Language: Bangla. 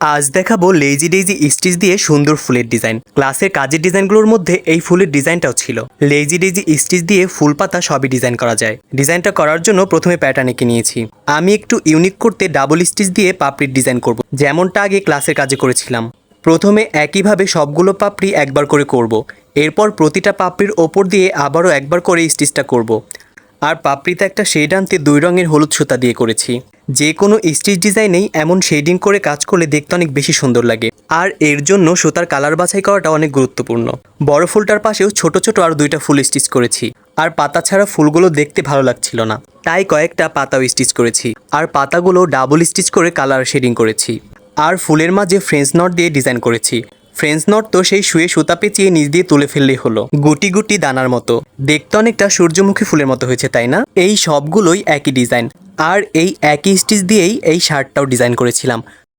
আজ দেখাবো লেজি ডেজি স্টিচ দিয়ে সুন্দর ফুলের ডিজাইন ক্লাসের কাজের ডিজাইনগুলোর মধ্যে এই ফুলের ডিজাইনটাও ছিল। লেজি ডেজি স্টিচ দিয়ে ফুল পাতা সবই ডিজাইন করা যায়। ডিজাইনটা করার জন্য প্রথমে প্যাটার্ন এঁকে নিয়েছি। আমি একটু ইউনিক করতে ডাবল স্টিচ দিয়ে পাপড়ির ডিজাইন করব। যেমনটা আগে ক্লাসের কাজে করেছিলাম। প্রথমে একইভাবে সবগুলো পাপড়ি একবার করে করব। এরপর প্রতিটা পাপড়ির ওপর দিয়ে আবারও একবার করে স্টিচটা করব। আর পাপড়িতে একটা শেড আনতে দুই রঙের হলুদ সুতা দিয়ে করেছি। যে কোনো স্টিচ ডিজাইনেই এমন শেডিং করে কাজ করলে দেখতে অনেক বেশি সুন্দর লাগে। আর এর জন্য সুতার কালার বাছাই করাটা অনেক গুরুত্বপূর্ণ। বড় ফুলটার পাশেও ছোট ছোট আর দুইটা ফুল স্টিচ করেছি। আর পাতা ছাড়া ফুলগুলো দেখতে ভালো লাগছিল না। তাই কয়েকটা পাতাও স্টিচ করেছি। আর পাতাগুলো ডাবল স্টিচ করে কালার শেডিং করেছি। আর ফুলের মাঝে ফ্রেঞ্চ নট দিয়ে ডিজাইন করেছি। ফ্রেঞ্চ নট তো সেই শুয়ে সুতা পেঁচিয়ে নিচ দিয়ে তুলে ফেললেই হলো। গুটি গুটি দানার মতো। দেখতে অনেকটা সূর্যমুখী ফুলের মতো হয়েছে, তাই না? এই সবগুলোই একই ডিজাইন। আর এই একই স্টিচ দিয়েই এই শার্টটাও ডিজাইন করেছিলাম।